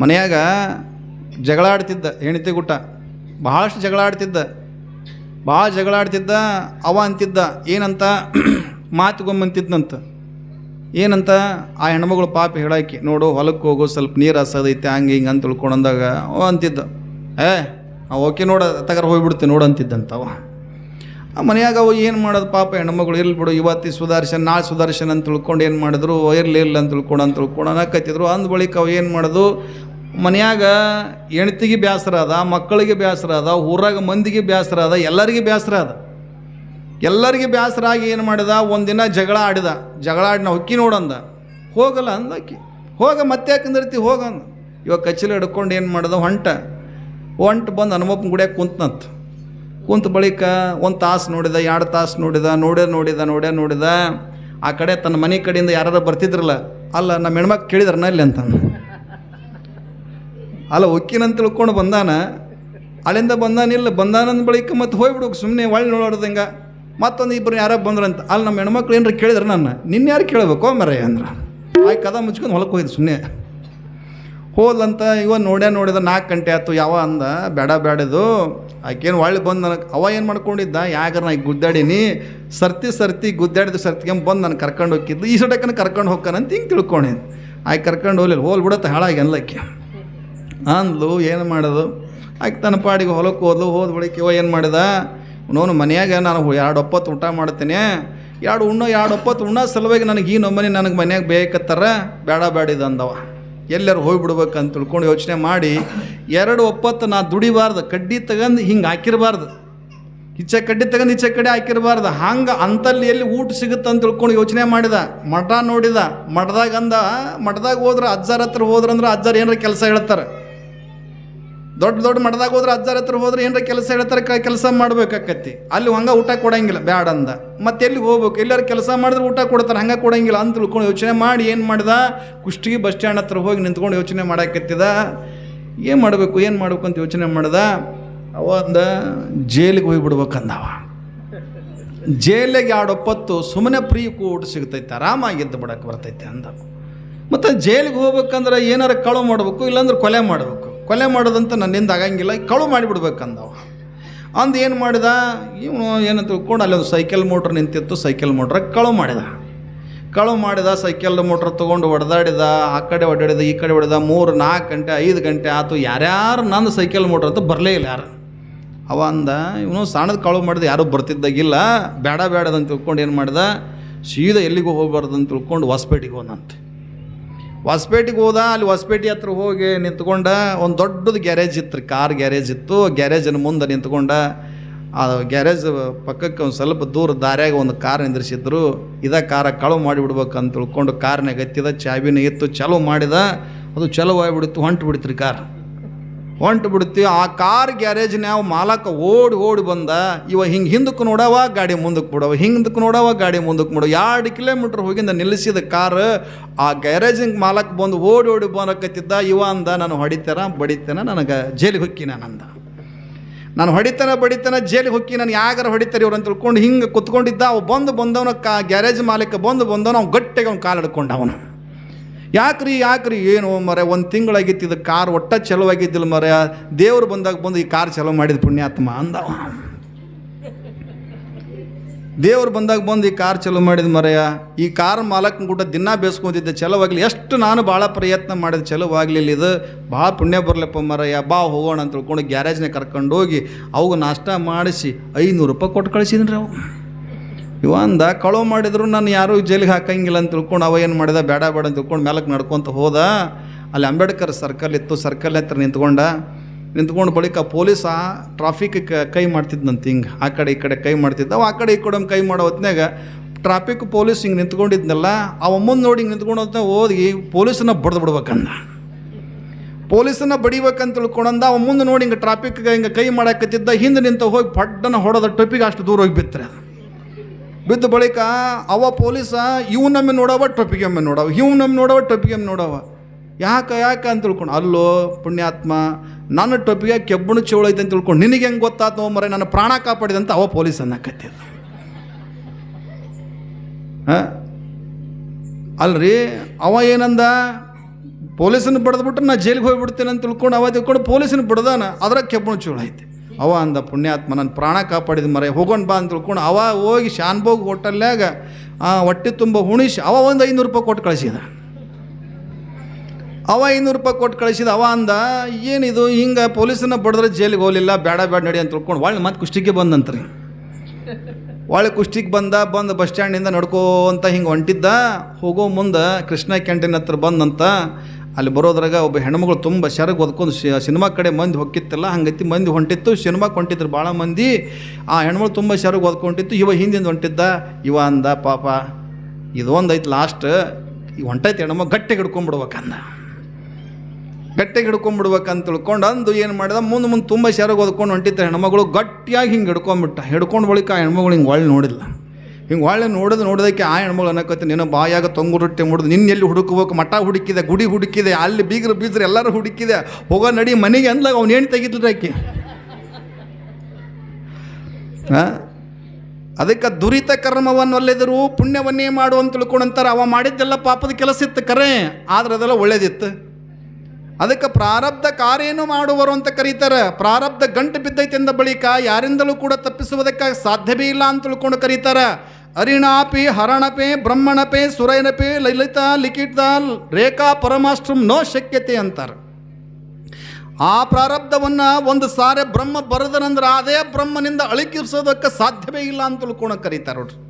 ಮನೆಯಾಗ ಜಗಳ ಆಡ್ತಿದ್ದ ಗುಟ್ಟ. ಭಾಳಷ್ಟು ಜಗಳ ಆಡ್ತಿದ್ದ ಭಾಳ ಜಗಳಾಡ್ತಿದ್ದ, ಅವ ಅಂತಿದ್ದ, ಏನಂತ ಮಾತುಗೊಂಬಂತಿದ್ನಂತ ಏನಂತ, ಆ ಹೆಣ್ಮಗಳು ಪಾಪ ಹೇಳಾಕಿ, ನೋಡು ಹೊಲಕ್ಕೆ ಹೋಗು, ಸ್ವಲ್ಪ ನೀರು ಹಸೋದೈತೆ ಹಂಗೆ ಹಿಂಗೆ ಅಂತ ತಿಳ್ಕೊಂಡಂದಾಗ ಅವ ಅಂತಿದ್ದ. ಏ ಓಕೆ ನೋಡ, ತಗರ ಹೋಗ್ಬಿಡ್ತೀನಿ ನೋಡು ಅಂತಿದ್ದಂತ ಅವ. ಮನ್ಯಾಗ ಅವ ಏನು ಮಾಡೋದು ಪಾಪ ಹೆಣ್ಮಗಳು, ಇರ್ಲಿ ಬಿಡು ಇವತ್ತಿ ಸುಧಾರ್ಶನ್ ನಾಳೆ ಸುಧಾರ್ಶನ್ ಅಂತ ತಿಳ್ಕೊಂಡು ಏನು ಮಾಡಿದ್ರು, ಇರಲಿ ಇಲ್ಲ ಅಂತ ತಿಳ್ಕೊಂಡು ಅಂತ ತಿಳ್ಕೊಂಡು ಅಂದ ಬಳಿಕ ಅವು ಏನು ಮಾಡೋದು ಮನ್ಯಾಗ ಹೆಣ್ತಿಗೆ ಬೇಸರ ಅದ, ಮಕ್ಕಳಿಗೆ ಬೇಸರ ಅದ, ಊರಾಗ ಮಂದಿಗೆ ಬೇಸರ ಅದ, ಎಲ್ಲರಿಗೆ ಬೇಸರ ಅದ. ಎಲ್ಲರಿಗೆ ಬೇಸರ ಆಗಿ ಏನು ಮಾಡಿದ? ಒಂದಿನ ಜಗಳ ಆಡಿದ. ಜಗಳ ಆಡಿ ನಾವು ಹೊಕ್ಕಿ ನೋಡಂದ. ಹೋಗಲ್ಲ ಅಂದ ಅಕ್ಕಿ ಹೋಗ ಮತ್ತೆ ಯಾಕಂದಿರ್ತಿ ಹೋಗಂದ ಇವಾಗ ಕಚ್ಚಲು ಹಿಡ್ಕೊಂಡು ಏನು ಮಾಡ್ದ? ಹೊಂಟ. ಹೊಂಟು ಬಂದು ಹನುಮಪ್ಪನ ಗುಡಿಯಾಗ ಕುಂತ್ನಂತ. ಕುಂತ ಬಳಿಕ ಒಂದು ತಾಸು ನೋಡಿದ, ಎರಡು ತಾಸು ನೋಡಿದ, ನೋಡ್ಯ ನೋಡಿದ ನೋಡ್ಯ ನೋಡಿದ. ಆ ಕಡೆ ತನ್ನ ಮನೆ ಕಡೆಯಿಂದ ಯಾರು ಬರ್ತಿದ್ರಲ್ಲ, ಅಲ್ಲ, ನಮ್ಮ ಹೆಣ್ಮಕ್ಳು ಕೇಳಿದ್ರನ ಇಲ್ಲಿ ಅಂತ ಅಲ್ಲ ಒಕ್ಕಿನಂತ ತಿಳ್ಕೊಂಡು ಬಂದಾನ, ಅಲ್ಲಿಂದ ಬಂದಾನಿಲ್ಲ ಬಂದಾನಂದ ಬಳಿಕ ಮತ್ತೆ ಹೋಗ್ಬಿಡು ಸುಮ್ಮನೆ ಒಳ್ಳೆ ನೋಡೋದಂಗ ಮತ್ತೊಂದು ಇಬ್ಬರು ಯಾರೋ ಬಂದ್ರಂತ. ಅಲ್ಲಿ ನಮ್ಮ ಹೆಣ್ಮಕ್ಳು ಏನಾರು ಕೇಳಿದ್ರು ನನ್ನ? ನಿನ್ನ ಯಾರು ಕೇಳಬೇಕು ಮರ ಅಂದ್ರೆ. ಆ ಕದ ಮುಚ್ಕೊಂಡು ಹೊಲಕ್ಕೆ ಹೋಯ್ತು ಸುಮ್ಮನೆ ಹೋದ್ಲಂತ ಇವ ನೋಡ್ಯಾ ನೋಡಿದ ನಾಲ್ಕು ಗಂಟೆ ಆಯ್ತು, ಯಾವ ಅಂದ? ಬೇಡ ಬೇಡದು ಆಕೇನು ಒಳ್ಳೆ ಬಂದು ನನಗೆ ಅವ ಏನು ಮಾಡ್ಕೊಂಡಿದ್ದ? ಯಾಗಾರ ನಾ ಗುದ್ದಾಡೀನಿ. ಸರ್ತಿ ಸರ್ತಿ ಗುದ್ದಾಡಿದ ಸರ್ತಿಗೆ ಬಂದು ನಾನು ಕರ್ಕೊಂಡು ಹೋಗಿದ್ದು ಈ ಸಡಕ್ಕನ ಕರ್ಕೊಂಡು ಹೋಗ್ಕನಂತ ಹಿಂಗೆ ತಿಳ್ಕೊಂಡೆ ಆಯ್ತು ಕರ್ಕೊಂಡು ಹೋಗ್ಲಿಲ್ಲ ಹೋಲ್ ಬಿಡತ್ತೆ ಹಾಳಾಗಿ ಅನ್ಲಕ್ಕೆ ಅಂದ್ಲು, ಏನು ಮಾಡೋದು? ಆಕೆ ತನ್ನ ಪಾಡಿಗೆ ಹೊಲಕ್ಕೆ ಹೋದ್ಲು, ಹೋದ ಬಳಿಕ ಏನು ಮಾಡಿದ? ನೋನು, ಮನ್ಯಾಗ ನಾನು ಎರಡು ಒಪ್ಪತ್ತು ಊಟ ಮಾಡ್ತೀನಿ. ಎರಡು ಉಣ್ಣೋ, ಎರಡು ಒಪ್ಪತ್ತು ಉಣ್ಣ ಸಲುವಾಗಿ ನನಗೆ ಈ ನಮ್ಮನೆ ನನಗೆ ಮನ್ಯಾಗ ಬೇಕತ್ತಾರ? ಬೇಡ ಬೇಡಿದ ಅಂದವ ಎಲ್ಲರೂ ಹೋಗ್ಬಿಡ್ಬೇಕಂತ ತಿಳ್ಕೊಂಡು ಯೋಚನೆ ಮಾಡಿ, ಎರಡು ಒಪ್ಪತ್ತು ನಾ ದುಡಿಬಾರ್ದು, ಕಡ್ಡಿ ತಗೊಂಡು ಹಿಂಗೆ ಹಾಕಿರಬಾರ್ದು. ಈಚೆ ಕಡ್ಡಿ ತಗೊಂಡು ಈಚೆ ಕಡೆ ಹಾಕಿರಬಾರ್ದು. ಹಂಗೆ ಅಂತಲ್ಲಿ ಎಲ್ಲಿ ಊಟ ಸಿಗುತ್ತೆ ಅಂತ ತಿಳ್ಕೊಂಡು ಯೋಚನೆ ಮಾಡಿದ. ಮಠ ನೋಡಿದ. ಮಠದಾಗ ಅಂದ, ಮಠದಾಗ ಹೋದ್ರೆ ಅಜ್ಜಾರ ಹತ್ರ ಹೋದ್ರಂದ್ರೆ ಅಜ್ಜಾರ ಏನಾರ ಕೆಲಸ ಹೇಳ್ತಾರೆ. ದೊಡ್ಡ ದೊಡ್ಡ ಮಠದಾಗ ಹೋದ್ರೆ ಅಜ್ಜಾರ ಹತ್ರ ಹೋದ್ರೆ ಏನಾರ ಕೆಲಸ ಹೇಳ್ತಾರೆ, ಕ ಕೆಲಸ ಮಾಡ್ಬೇಕಾಕತಿ ಅಲ್ಲಿ ಹಂಗೆ ಊಟ ಕೊಡಂಗಿಲ್ಲ, ಬ್ಯಾಡ ಅಂದ. ಮತ್ತೆ ಎಲ್ಲಿಗೆ ಹೋಗ್ಬೇಕು? ಎಲ್ಲಾರು ಕೆಲಸ ಮಾಡಿದ್ರೆ ಊಟ ಕೊಡ್ತಾರೆ, ಹಂಗೆ ಕೊಡಂಗಿಲ್ಲ ಅಂತ ತಿಳ್ಕೊಂಡು ಯೋಚನೆ ಮಾಡಿ ಏನು ಮಾಡ್ದ? ಕುಷ್ಟಗಿ ಬಸ್ ಸ್ಟ್ಯಾಂಡ್ ಹತ್ರ ಹೋಗಿ ನಿಂತ್ಕೊಂಡು ಯೋಚನೆ ಮಾಡಾಕತ್ತಿದ. ಏನು ಮಾಡಬೇಕು ಏನು ಮಾಡಬೇಕು ಅಂತ ಯೋಚನೆ ಮಾಡ್ದ? ಅವ ಅಂದ, ಜೈಲಿಗೆ ಹೋಗಿಬಿಡ್ಬೇಕಂದವ. ಜೈಲಿಗೆ ಒಪ್ಪತ್ತು ಸುಮ್ಮನೆ ಫ್ರೀ ಕೂಟ ಸಿಗ್ತೈತೆ ಆರಾಮಾಗಿದ್ದು ಬಿಡಕ್ಕೆ ಬರ್ತೈತೆ ಅಂದ. ಮತ್ತು ಜೈಲಿಗೆ ಹೋಗ್ಬೇಕಂದ್ರೆ ಏನಾರ ಕಳು ಮಾಡಬೇಕು, ಇಲ್ಲಾಂದ್ರೆ ಕೊಲೆ ಮಾಡಬೇಕು. ಕೊಲೆ ಮಾಡೋದಂತ ನನ್ನಿಂದ ಆಗಂಗಿಲ್ಲ, ಕಳು ಮಾಡಿಬಿಡ್ಬೇಕಂದವ. ಅಂದು ಏನು ಮಾಡಿದ? ಇವನು ಏನು ತಿಳ್ಕೊಂಡು ಅಲ್ಲಿ ಒಂದು ಸೈಕಲ್ ಮೋಟ್ರ್ ನಿಂತಿತ್ತು, ಸೈಕಲ್ ಮೋಟ್ರ ಕಳು ಮಾಡಿದ. ಕಳು ಮಾಡಿದ, ಸೈಕಲ್ ಮೋಟ್ರ್ ತೊಗೊಂಡು ಹೊಡೆದಾಡಿದ, ಆ ಕಡೆ ಹೊಡೆಡಿದ ಈ ಕಡೆ ಹೊಡೆದ, ಮೂರು, ನಾಲ್ಕು ಗಂಟೆ, ಐದು ಗಂಟೆ ಆತು, ಯಾರ್ಯಾರು ನಂದು ಸೈಕಲ್ ಮೋಟ್ರ್ ಅಂತ ಬರಲೇ ಇಲ್ಲ ಯಾರು. ಅವ ಅಂದ, ಇವನು ಸಣ್ಣದ ಕಳು ಮಾಡಿದ, ಯಾರೂ ಬರ್ತಿದ್ದಾಗಿಲ್ಲ ಬೇಡ ಬೇಡದಂತ ತಿಳ್ಕೊಂಡು ಏನು ಮಾಡಿದ? ಸೀದಾ ಎಲ್ಲಿಗೂ ಹೋಗಬಾರ್ದು ಅಂತ ತಿಳ್ಕೊಂಡು ಹೊಸಪೇಟೆಗೆ ಹೋದಂತೆ ಹೊಸಪೇಟೆಗೆ ಹೋದ, ಅಲ್ಲಿ ಹೊಸಪೇಟೆ ಹತ್ರ ಹೋಗಿ ನಿಂತ್ಕೊಂಡ, ಒಂದು ದೊಡ್ಡದು ಗ್ಯಾರೇಜ್ ಇತ್ತು, ಕಾರ್ ಗ್ಯಾರೇಜ್ ಇತ್ತು. ಗ್ಯಾರೇಜಿನ ಮುಂದೆ ನಿಂತ್ಕೊಂಡ, ಆ ಗ್ಯಾರೇಜ್ ಪಕ್ಕಕ್ಕೆ ಒಂದು ಸ್ವಲ್ಪ ದೂರ ದಾರ್ಯಾಗ ಒಂದು ಕಾರ್ ನಿಂದ್ರಿಸಿದ್ರು. ಇದ ಕಾರ ಕಳುವು ಮಾಡಿಬಿಡ್ಬೇಕು ಅಂತ ತಿಳ್ಕೊಂಡು ಕಾರ್ನಾಗ ಎತ್ತಿದ ಚಾಬಿನ ಇತ್ತು ಚಲೋ ಮಾಡಿದ. ಅದು ಚಲೋ ಆಗಿಬಿಡ್ತು, ಹೊಂಟು ಬಿಡ್ತು ರೀ ಕಾರ್. ಹೊಂಟು ಬಿಡ್ತೀವಿ ಆ ಕಾರ್ ಗ್ಯಾರೇಜ್ನ್ಯಾವ ಮಾಲಕ ಓಡಿ ಓಡಿ ಬಂದ. ಇವ ಹಿಂಗೆ ಹಿಂದಕ್ಕೆ ನೋಡವ, ಗಾಡಿ ಮುಂದಕ್ಕೆ ಬಿಡವ. ಹಿಂದಕ್ಕೆ ನೋಡವ, ಗಾಡಿ ಮುಂದಕ್ಕೆ ಬಿಡವ. ಎರಡು ಕಿಲೋಮೀಟ್ರ್ ಹೋಗಿಂದ ನಿಲ್ಲಿಸಿದ ಕಾರ್ ಆ ಗ್ಯಾರೇಜಿಂಗ್ ಮಾಲಕ್ ಬಂದು ಓಡಿ ಓಡಿ ಬರಕತ್ತಿದ್ದ. ಇವ ಅಂದ, ನಾನು ಹೊಡಿತಾರ ಬಡಿತೇನೆ, ನನಗೆ ಜೈಲಿಗೆ ಹೊಕ್ಕಿ ನಾನು ಅಂದ ನಾನು ಹೊಡಿತಾನ, ಬಡಿತಾನ, ಜೈಲಿಗೆ ಹೊಕ್ಕಿ ನಾನು ಯಾಗಾರ ಹೊಡಿತಾರೆ ಇವ್ರು ಅಂತ ತಿಳ್ಕೊಂಡು ಹಿಂಗೆ ಕುತ್ಕೊಂಡಿದ್ದ. ಅವ ಬಂದು ಬಂದವನ ಕಾ ಗ್ಯಾರೇಜ್ ಮಾಲಕ ಬಂದು ಬಂದವನು ಅವ್ನು ಗಟ್ಟಿಗೆ ಅವ್ನು ಕಾಲು ಹಿಡ್ಕೊಂಡ ಅವನು ಯಾಕ್ರಿ ಯಾಕ್ರಿ? ಏನು ಮರ, ಒಂದು ತಿಂಗಳಾಗಿತ್ತು ಇದು ಕಾರ್ ಒಟ್ಟ ಚಲೋ ಆಗಿದ್ದಿಲ್ಲ ಮರ. ದೇವ್ರು ಬಂದಾಗ ಬಂದು ಈ ಕಾರ್ ಚಲೋ ಮಾಡಿದ ಪುಣ್ಯಾತ್ಮ ಅಂದವ. ದೇವ್ರು ಬಂದಾಗ ಬಂದು ಈ ಕಾರ್ ಚಲೋ ಮಾಡಿದ ಮರೆಯ ಈ ಕಾರ್ ಮಾಲಕನ ಕೂಡ ದಿನ ಬೇಸ್ಕೊಂತಿದ್ದೆ, ಚಲೋವಾಗಲಿ. ಎಷ್ಟು ನಾನು ಭಾಳ ಪ್ರಯತ್ನ ಮಾಡಿದ ಚಲೋವಾಗಲಿಲ್ಲ ಇದು. ಭಾಳ ಪುಣ್ಯ ಬರಲಪ್ಪ ಮರಯ್ಯ ಬಾ, ಹೋಗೋಣ ಅಂತ ತಿಳ್ಕೊಂಡು ಗ್ಯಾರೇಜ್ನಾಗ ಕರ್ಕೊಂಡೋಗಿ ಅವಾಗ ನಾಷ್ಟ ಮಾಡಿಸಿ ಐನೂರು ರೂಪಾಯಿ ಕೊಟ್ಟು ಕಳಿಸಿದ್ರಿ ಅವು. ಇವ ಅಂದ, ಕಳವು ಮಾಡಿದ್ರು ನಾನು ಯಾರೂ ಜೈಲಿಗೆ ಹಾಕಂಗಿಲ್ಲ ಅಂತ ತಿಳ್ಕೊಂಡು ಅವ ಏನು ಮಾಡಿದ? ಬೇಡ ಬೇಡ ಅಂತ ತಿಳ್ಕೊಂಡು ಮೇಲಕ್ಕೆ ನಡ್ಕೊತ ಹೋದ. ಅಲ್ಲಿ ಅಂಬೇಡ್ಕರ್ ಸರ್ಕಲ್ ಇತ್ತು ಸರ್ಕಲ್ ಹತ್ರ ನಿಂತ್ಕೊಂಡ. ನಿಂತ್ಕೊಂಡು ಬಳಿಕ ಪೊಲೀಸ ಟ್ರಾಫಿಕ್ ಕೈ ಮಾಡ್ತಿದ್ನಂತ ಹಿಂಗೆ. ಆ ಕಡೆ ಈ ಕಡೆ ಕೈ ಮಾಡ್ತಿದ್ದ. ಆ ಕಡೆ ಈ ಕಡೆ ಕೈ ಮಾಡೋ ಹೊತ್ನ್ಯಾಗ ಟ್ರಾಫಿಕ್ ಪೊಲೀಸ್ ಹಿಂಗೆ ನಿಂತ್ಕೊಂಡಿದ್ನಲ್ಲ, ಅವ ಮುಂದೆ ನೋಡಿ ಹಿಂಗೆ ನಿಂತ್ಕೊಂಡು ಹೋದ್ನ ಹೋಗಿ ಪೊಲೀಸನ್ನ ಬಡ್ದು ಬಿಡ್ಬೇಕಂದ. ಪೊಲೀಸನ್ನ ಬಡಿಬೇಕಂತ ತಿಳ್ಕೊಂಡಂದ, ಅವ ಮುಂದೆ ನೋಡಿ ಹಿಂಗೆ ಟ್ರಾಫಿಕ್ ಹಿಂಗೆ ಕೈ ಮಾಡಾಕತ್ತಿದ್ದ. ಹಿಂದೆ ನಿಂತ ಹೋಗಿ ಪಡ್ಡನ ಹೊಡೆದ ಟೊಪ್ಪಿಗೆ ಅಷ್ಟು ದೂರ ಹೋಗಿ ಬಿತ್ತರೆ. ಬಿದ್ದ ಬಳಿಕ ಅವ ಪೊಲೀಸ ಇವು ನಮ್ಮ ನೋಡವ ಟೊಪ್ಪಿಗೆ ಒಮ್ಮೆ ನೋಡವ ಇವು ನಮ್ಮ ನೋಡವ ಟೊಪ್ಪಿಗೆ ಒಮ್ಮೆ ನೋಡವ. ಯಾಕೆ ಯಾಕೆ ಅಂತ ತಿಳ್ಕೊಂಡು, ಅಲ್ಲೋ, ಪುಣ್ಯಾತ್ಮ, ನನ್ನ ಟೊಪ್ಪಿಗೆ ಕೆಬ್ಬಣ ಚೋಳ ಐತೆ ಅಂತ ತಿಳ್ಕೊಂಡು, ನಿನಗೆ ಹೆಂಗೆ ಗೊತ್ತಾತು ಮರೆ, ನನ್ನ ಪ್ರಾಣ ಕಾಪಾಡಿದಂತ ಅವ ಪೊಲೀಸ್ ಅನ್ನಕತ್ತಿದ್ದ ಅಲ್ರಿ, ಅವ ಏನಂದ ಪೊಲೀಸನ ಬಡ್ದ್ಬಿಟ್ರೆ ನಾ ಜೈಲಿಗೆ ಹೋಗ್ಬಿಡ್ತೇನೆ ಅಂತ ತಿಳ್ಕೊಂಡು, ಅವ ತಿಳ್ಕೊಂಡು ಪೊಲೀಸನ ಬಡ್ದಾನ, ಅದ್ರಾಗ ಕೆಬ್ಬಣ ಚೋಳ ಐತೆ. ಅವ ಅಂದ ಪುಣ್ಯಾತ್ಮ ನನ್ನ ಪ್ರಾಣ ಕಾಪಾಡಿದ ಮರೆ, ಹೋಗೋಣ ಬಾ ಅಂತ ತಿಳ್ಕೊಂಡು ಅವ ಹೋಗಿ ಶಾನ್ಭೋಗ್ ಹೋಟೆಲ್ನಾಗ ಆ ಹೊಟ್ಟೆ ತುಂಬ ಹುಣಿಸಿ, ಅವ ಒಂದು ಐನೂರು ರೂಪಾಯಿ ಕೊಟ್ಟು ಕಳಿಸಿದ. ಅವ ಐನೂರು ರೂಪಾಯಿ ಕೊಟ್ಟು ಕಳಿಸಿದ, ಅವ ಅಂದ, ಏನಿದು, ಹಿಂಗೆ ಪೊಲೀಸನ್ನ ಬಡಿದ್ರೆ ಜೈಲಿಗೆ ಹೋಗಲಿಲ್ಲ ಬೇಡ ಬೇಡ ನಡಿ ಅಂತ ತಿಳ್ಕೊಂಡು ಒಳ್ಳೆ ಮತ್ತೆ ಕುಷ್ಟಿಗೆ ಬಂದಂತ್ರಿ. ಒಳ್ಳೆ ಕುಷ್ಟಿಗೆ ಬಂದ, ಬಂದು ಬಸ್ ಸ್ಟ್ಯಾಂಡಿಂದ ನಡ್ಕೋಂತ ಹಿಂಗೆ ಹೊಂಟಿದ್ದ. ಹೋಗೋ ಮುಂದೆ ಕೃಷ್ಣ ಕ್ಯಾಂಟೀನ್ ಹತ್ರ ಬಂದಂತ ಅಲ್ಲಿ ಬರೋದ್ರಾಗ ಒಬ್ಬ ಹೆಣ್ಮಗಳು ತುಂಬ ಶರಗ್ ಒದ್ಕೊಂಡು ಸಿನಿಮಾ ಕಡೆ ಮಂದಿ ಹೊಕ್ಕಿತ್ತಲ್ಲ, ಹಂಗೈತಿ ಮಂದಿ ಹೊಂಟಿತ್ತು ಸಿನಿಮಾಕ್ಕೆ ಹೊಂಟಿದ್ರು ಭಾಳ ಮಂದಿ. ಆ ಹೆಣ್ಮಗಳು ತುಂಬ ಶರಗ್ ಒದ್ಕೊಂಡಿತ್ತು, ಇವ ಹಿಂದಿಂದ ಹೊಂಟಿದ್ದ, ಇವ ಅಂದ, ಪಾಪ. ಇದೊಂದು ಐತಿ ಲಾಸ್ಟ್ ಈ ಹೊಂಟೈತಿ ಹೆಣ್ಮ ಗಟ್ಟಿಗೆ ಹಿಡ್ಕೊಂಡ್ಬಿಡ್ಬೇಕಂದ ಗಟ್ಟಿಗೆ ಹಿಡ್ಕೊಂಡ್ಬಿಡ್ಬೇಕಂತ ತಿಳ್ಕೊಂಡು ಅಂದು ಏನು ಮಾಡಿದ, ಮುಂದೆ ಮುಂದೆ ತುಂಬ ಶರಗ್ ಓದ್ಕೊಂಡು ಹೊಂಟಿತ್ತು ಹೆಣ್ಮಗಳು ಗಟ್ಟಿಯಾಗಿ ಹಿಂಗೆ ಹಿಡ್ಕೊಂಬಿಟ್ಟ. ಹಿಡ್ಕೊಂಡು ಬಳಿಕ ಆ ಹೆಣ್ಮಗಳು ಹಿಂಗೆ ಒಳ್ಳೆ ನೋಡಿಲ್ಲ ಹಿಂಗೆ ಒಳ್ಳೆ ನೋಡೋದು ನೋಡೋದಕ್ಕೆ ಆ ಹೆಣ್ಮಗಳು ಅನ್ನಕತ್ತೆ, ನಿನ್ನ ಬಾಯಾಗ ತೊಂಗು ರೊಟ್ಟಿ ಮುಡ್ದು ನಿನ್ನ ಎಲ್ಲಿ ಹುಡುಕಬೇಕು? ಮಠ ಹುಡುಕಿದೆ, ಗುಡಿ ಹುಡುಕಿದೆ, ಅಲ್ಲಿ ಬೀಗರು ಬೀಜರು ಎಲ್ಲರೂ ಹುಡುಕಿದೆ. ಹೋಗೋ ನಡಿ, ಮನೆಗೆ ಅಂದ್ಲಾಗ ಅವ್ನು ಏನು ತೆಗಿದ್ರಿ ಆಕೆ? ಅದಕ್ಕೆ ದುರಿತ ಕರ್ಮವನ್ನೊಲ್ಲೆದರು ಪುಣ್ಯವನ್ನೇ ಮಾಡು ಅಂತ ತಿಳ್ಕೊಂಡಂತಾರೆ ಅವ ಮಾಡಿದ್ದೆಲ್ಲ ಪಾಪದ ಕೆಲಸ ಇತ್ತು ಕರೆ, ಆದ್ರೆ ಅದೆಲ್ಲ ಒಳ್ಳೇದಿತ್ತು. ಅದಕ್ಕೆ ಪ್ರಾರಬ್ಧ ಕಾರ್ಯನು ಮಾಡುವರು ಅಂತ ಕರೀತಾರೆ. ಪ್ರಾರಬ್ಧ ಗಂಟು ಬಿದ್ದೈತೆ ಎಂದ ಬಳಿಕ ಯಾರಿಂದಲೂ ಕೂಡ ತಪ್ಪಿಸುವುದಕ್ಕೆ ಸಾಧ್ಯವೇ ಇಲ್ಲ ಅಂತ ತಿಳ್ಕೊಂಡು ಕರೀತಾರೆ. ಅರಿಣಾಪಿ, ಹರಣಪೆ, ಬ್ರಹ್ಮಣಪೆ, ಸುರೈನಪೆ, ಲಲಿತ ಲಿಖಿತ ರೇಖಾ ಪರಮಾಷ್ಟ್ರಂ ನೋ ಶಕ್ಯತೆ ಅಂತಾರೆ. ಆ ಪ್ರಾರಬ್ಧವನ್ನು ಒಂದು ಸಾರೆ ಬ್ರಹ್ಮ ಬರೆದನಂದ್ರೆ ಅದೇ ಬ್ರಹ್ಮನಿಂದ ಅಳಿಕಿಸೋದಕ್ಕೆ ಸಾಧ್ಯವೇ ಇಲ್ಲ ಅಂತ ತಿಳ್ಕೊಳಕ್ಕೆ ಕರೀತಾರೆ ನೋಡ್ರಿ.